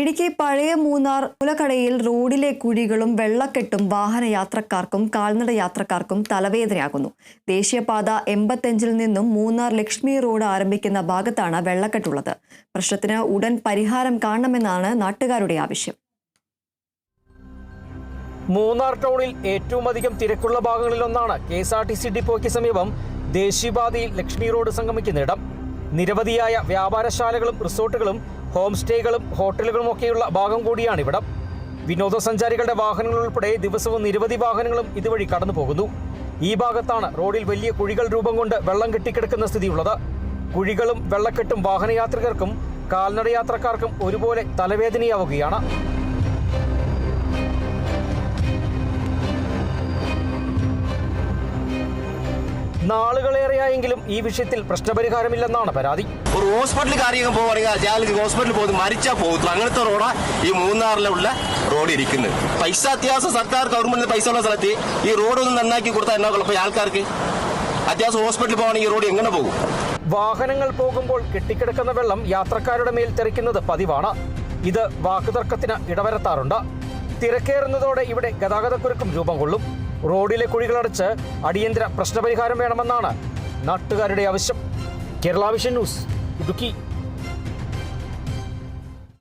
ഇടുക്കി പഴയ മൂന്നാർ മുലക്കടയിൽ റോഡിലെ കുഴികളും വെള്ളക്കെട്ടും വാഹന യാത്രക്കാർക്കും കാൽനട യാത്രക്കാർക്കും തലവേദനയാകുന്നു. ദേശീയപാത എൺപത്തഞ്ചിൽ നിന്നും മൂന്നാർ ലക്ഷ്മി റോഡ് ആരംഭിക്കുന്ന ഭാഗത്താണ് വെള്ളക്കെട്ടുള്ളത്. പ്രശ്നത്തിന് ഉടൻ പരിഹാരം കാണണമെന്നാണ് നാട്ടുകാരുടെ ആവശ്യം. മൂന്നാർ ടൗണിൽ ഏറ്റവും അധികം തിരക്കുള്ള ഭാഗങ്ങളിലൊന്നാണ് K S R T C ഡിപ്പോയ്ക്ക് സമീപം ദേശീയപാതയിൽ ലക്ഷ്മി റോഡ് സംഗമിക്കുന്നിടം. നിരവധിയായ വ്യാപാരശാലകളും റിസോർട്ടുകളും ഹോം സ്റ്റേകളും ഹോട്ടലുകളും ഒക്കെയുള്ള ഭാഗം കൂടിയാണ് ഇവിടം. വിനോദസഞ്ചാരികളുടെ വാഹനങ്ങൾ ഉൾപ്പെടെ ദിവസവും നിരവധി വാഹനങ്ങളും ഇതുവഴി കടന്നു പോകുന്നു. ഈ ഭാഗത്താണ് റോഡിൽ വലിയ കുഴികൾ രൂപം കൊണ്ട് വെള്ളം കെട്ടിക്കിടക്കുന്ന സ്ഥിതിയുള്ളത്. കുഴികളും വെള്ളക്കെട്ടും വാഹനയാത്രികർക്കും കാൽനടയാത്രക്കാർക്കും ഒരുപോലെ തലവേദനയാവുകയാണ്. നാളുകളേറെയായെങ്കിലും ഈ വിഷയത്തിൽ പ്രശ്നപരിഹാരമില്ലെന്നാണ് പരാതി. ഒരു ഹോസ്പിറ്റലിൽ കാര്യം പോവുകയാണെങ്കിൽ അയാൾക്ക് ഹോസ്പിറ്റലിൽ പോകുന്നത് മരിച്ചാൽ പോകും അങ്ങനത്തെ റോഡാ ഈ മൂന്നാറിലുള്ള റോഡ് ഇരിക്കുന്നത്. പൈസ അത്യാവശ്യം സർക്കാർ ഗവൺമെന്റിന് പൈസ ഉള്ള സ്ഥലത്ത് ഈ റോഡ് ഒന്ന് നന്നാക്കി കൊടുത്താൽ എന്നാ കുഴപ്പം? ആൾക്കാർക്ക്? അത്യാവശ്യം ഹോസ്പിറ്റലിൽ പോകണമെങ്കിൽ ഈ റോഡ് എങ്ങനെ പോകും? വാഹനങ്ങൾ പോകുമ്പോൾ കെട്ടിക്കിടക്കുന്ന വെള്ളം യാത്രക്കാരുടെ മേൽ തെറിക്കുന്നത് പതിവാണ്. ഇത് വാക്കുതർക്കത്തിന് ഇടവരുത്താറുണ്ട്. തിരക്കേറുന്നതോടെ ഇവിടെ ഗതാഗതക്കുരുക്കും രൂപം കൊള്ളും. റോഡിലെ കുഴികളടച്ച് അടിയന്തര പ്രശ്നപരിഹാരം വേണമെന്നാണ് നാട്ടുകാരുടെ ആവശ്യം. Kerala vision news Idukki.